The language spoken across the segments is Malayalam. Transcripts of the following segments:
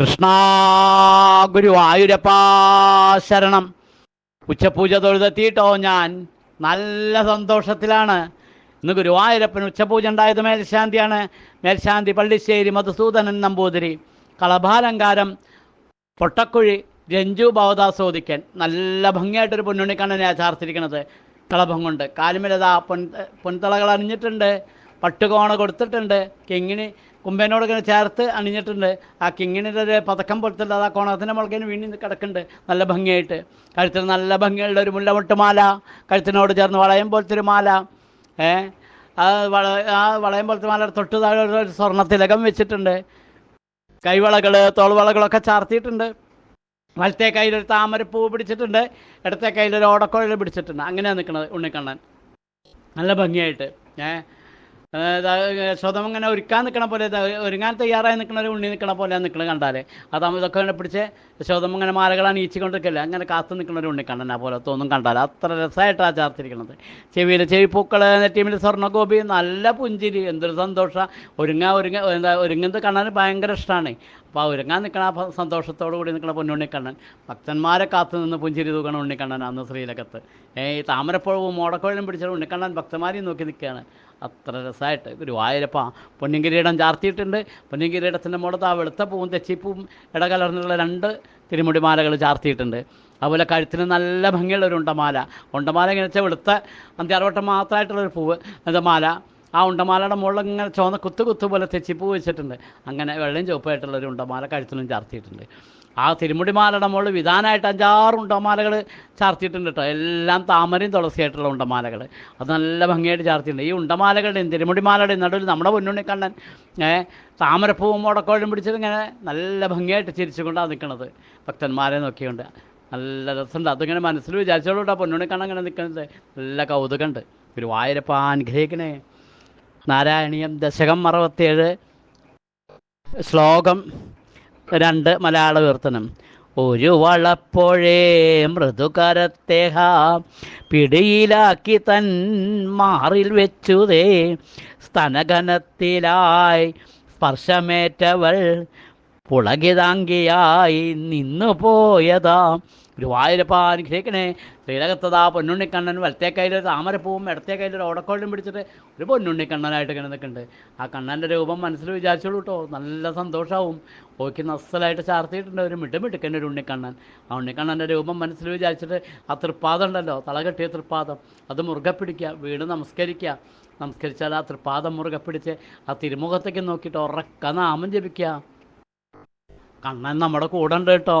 കൃഷ്ണ ഗുരുവായൂരപ്പാ ശരണം. ഉച്ചപൂജ തൊഴുതെത്തിയിട്ടോ ഞാൻ. നല്ല സന്തോഷത്തിലാണ്. ഇന്ന് ഗുരുവായൂരപ്പൻ ഉച്ചപൂജ ഉണ്ടായത് മേൽശാന്തിയാണ്. മേൽശാന്തി പള്ളിശ്ശേരി മധുസൂദനൻ നമ്പൂതിരി. കളഭാലങ്കാരം പൊട്ടക്കുഴി രഞ്ജു ഭവദാസോദിക്കൻ നല്ല ഭംഗിയായിട്ടൊരു പൊന്നുണ്ണിക്കണ്ണനെയാണ് ചാർത്തിരിക്കണത്. കളഭം കൊണ്ട്. കാലുമലത പൊൻ പൊൻതളകൾ അണിഞ്ഞിട്ടുണ്ട് പട്ടുകോണ കൊടുത്തിട്ടുണ്ട്. കിങ്ങിണി കുമ്പേനോട് ഇങ്ങനെ ചേർത്ത് അണിഞ്ഞിട്ടുണ്ട്. ആ കിങ്ങിണിന്റെ പതക്കം അത് ആ കോണത്തിന്റെ മുളകിന് വീണ്ടും കിടക്കുന്നുണ്ട്. നല്ല ഭംഗിയായിട്ട്. കഴുത്തിൽ നല്ല ഭംഗിയുള്ള ഒരു മുല്ലമുട്ടുമാല. കഴുത്തിനോട് ചേർന്ന് വളയം പോലത്തെ ഒരു മാല. ഏ? ആ വള ആ വളയം പോലത്തെ മാല തൊട്ട് താഴെ ഒരു സ്വർണ തിലകം വെച്ചിട്ടുണ്ട്. കൈവളകൾ തോൾവളകളൊക്കെ ചാർത്തിയിട്ടുണ്ട്. വലത്തെ കയ്യിലൊരു താമരപ്പൂ പിടിച്ചിട്ടുണ്ട്. ഇടത്തെ കയ്യിലൊരു ഓടക്കോഴൽ പിടിച്ചിട്ടുണ്ട്. അങ്ങനെയാണ് നിൽക്കുന്നത് ഉണ്ണിക്കണ്ണൻ. നല്ല ഭംഗിയായിട്ട്. ഏ? സ്വതം ഇങ്ങനെ ഒരുക്കാൻ നിൽക്കണ പോലെ ഒരുങ്ങാൻ തയ്യാറായി നിൽക്കണ ഒരു ഉണ്ണി നിൽക്കണ പോലെ നിൽക്കണത് കണ്ടാൽ അതാകുമ്പോൾ ഇതൊക്കെ ഇങ്ങനെ പിടിച്ച് സ്വതം ഇങ്ങനെ മാലകളാണ് ഈച്ചിക്കൊണ്ടിരിക്കല്ലേ അങ്ങനെ കാത്തു നിൽക്കണ ഒരു ഉണ്ണി ഉണ്ണിക്കണ്ണനാ പോലെ തോന്നും കണ്ടാൽ അത്ര രസമായിട്ടാണ് ചേർത്തിരിക്കുന്നത് ചെവിയിൽ ചെവിപ്പൂക്കൾ നെറ്റിമിൽ സ്വർണഗോപി നല്ല പുഞ്ചിരി എന്തൊരു സന്തോഷം. ഒരുങ്ങാ ഒരുങ്ങ എന്താ ഒരുങ്ങുന്നത് കാണാൻ ഭയങ്കര ഇഷ്ടമാണ് അപ്പോൾ ഒരുങ്ങാൻ നിൽക്കണ ആ സന്തോഷത്തോടു കൂടി നിൽക്കണ പൊന്നുണ്ണിക്കണ്ണൻ. ഭക്തന്മാരെ കാത്തു നിന്ന് പുഞ്ചിരി തൂക്കണ ഉണ്ണിക്കണ്ണൻ അന്ന് ശ്രീലകത്ത്. ഏ താമരപ്പുഴവും മോടക്കോഴിലും പിടിച്ച ഉണ്ണിക്കണ്ണൻ ഭക്തന്മാരെയും നോക്കി നിൽക്കുകയാണ് അത്ര രസമായിട്ട് ഗുരുവായൂരപ്പ പൊന്നിങ്കിരീടം ചാർത്തിയിട്ടുണ്ട്. പൊന്നിങ്കിരീടത്തിന്റെ മുടത്ത് ആ വെളുത്ത പൂവും തെച്ചിപ്പൂവും ഇടകലർന്നുള്ള രണ്ട് തിരുമുടിമാലകൾ ചാർത്തിയിട്ടുണ്ട്. അതുപോലെ കഴുത്തിന് നല്ല ഭംഗിയുള്ള ഒരു ഉണ്ടമാല. ഉണ്ടമാല ഇങ്ങനെ വെച്ചാൽ വെളുത്ത അന്ത്യാർവട്ടം മാത്രമായിട്ടുള്ളൊരു പൂവ്. എന്താ മാല? ആ ഉണ്ടമാലയുടെ മുകളിൽ ഇങ്ങനെ ചുവന്ന കുത്തു കുത്തു പോലെ തെച്ചിപ്പൂ വെച്ചിട്ടുണ്ട്. അങ്ങനെ വെള്ളയും ചുവപ്പായിട്ടുള്ള ഒരു ഉണ്ടമാല കഴുത്തിലും ചാർത്തിയിട്ടുണ്ട്. ആ തിരുമുടിമാലയുടെ മുകളിൽ വിധാനമായിട്ട് അഞ്ചാറ് ഉണ്ടമാലകൾ ചാർത്തിയിട്ടുണ്ട് കേട്ടോ എല്ലാം താമരയും തുളസിയായിട്ടുള്ള ഉണ്ടമാലകൾ. അത് നല്ല ഭംഗിയായിട്ട് ചാർത്തിയിട്ടുണ്ട്. ഈ ഉണ്ടമാലകളുടെയും തിരുമുടിമാലയുടെയും നടുവിൽ നമ്മുടെ പൊന്നുണ്ണിക്കണ്ണൻ ഏഹ് താമരപ്പൂവും മുടക്കോഴും പിടിച്ചിട്ട് ഇങ്ങനെ നല്ല ഭംഗിയായിട്ട് ചിരിച്ചുകൊണ്ടാണ് നിൽക്കുന്നത് ഭക്തന്മാരെ നോക്കിയുണ്ട് നല്ല രസമുണ്ട്. അതിങ്ങനെ മനസ്സിൽ വിചാരിച്ചോളൂട്ടാ പൊന്നുണ്ണിക്കണ്ണൻ ഇങ്ങനെ നിൽക്കുന്നത്. നല്ല കൗതുകമുണ്ട്. ഗുരുവായൂരപ്പ അനുഗ്രഹിക്കണേ. നാരായണീയം ദശകം അറുപത്തിയേഴ് ശ്ലോകം രണ്ട് മലയാള കീർത്തനം. ഒരു വളപ്പോഴേ മൃദുകരത്തേഹ പിടിയിലാക്കി തൻ മാറിൽ വെച്ചുതേ സ്തനഘനത്തിലായി സ്പർശമേറ്റവൾ പുളകിതാങ്കിയായി നിന്നു പോയതാ ഗുരുവായൂരപ്പ അനുഗ്രഹിക്കണേ. ശ്രീരകത്തതാ പൊന്നുണ്ണിക്കണ്ണൻ വലത്തേ കയ്യിൽ താമരപ്പൂവും ഇടത്തെ കയ്യിൽ ഒരു ഓടക്കോളിലും പിടിച്ചിട്ട് ഒരു പൊന്നുണ്ണിക്കണ്ണനായിട്ട് ഇങ്ങനെ നിൽക്കുന്നുണ്ട്. ആ കണ്ണന്റെ രൂപം മനസ്സിൽ വിചാരിച്ചോളൂ കേട്ടോ നല്ല സന്തോഷമാവും ഓക്കി നസ്സലായിട്ട് ചാർത്തിയിട്ടുണ്ട് ഒരു മിട്ടുമിട്ടുക്കൻ ഒരു ഉണ്ണിക്കണ്ണൻ. ആ ഉണ്ണിക്കണ്ണന്റെ രൂപം മനസ്സിൽ വിചാരിച്ചിട്ട് ആ തൃപ്പാദം ഉണ്ടല്ലോ. തല കെട്ടിയ തൃപ്പാദം. അത് മുറുകെ പിടിക്കുക വീട് നമസ്കരിക്കുക. നമസ്കരിച്ചാൽ ആ തൃപ്പാദം മുറുകെ പിടിച്ച് ആ തിരുമുഖത്തേക്ക് നോക്കിയിട്ട് ഉറക്ക നാമം ജപിക്കുക. കണ്ണൻ നമ്മുടെ കൂടെ ഉണ്ട് കേട്ടോ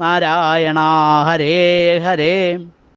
നാരായണ ഹരേ ഹരേ.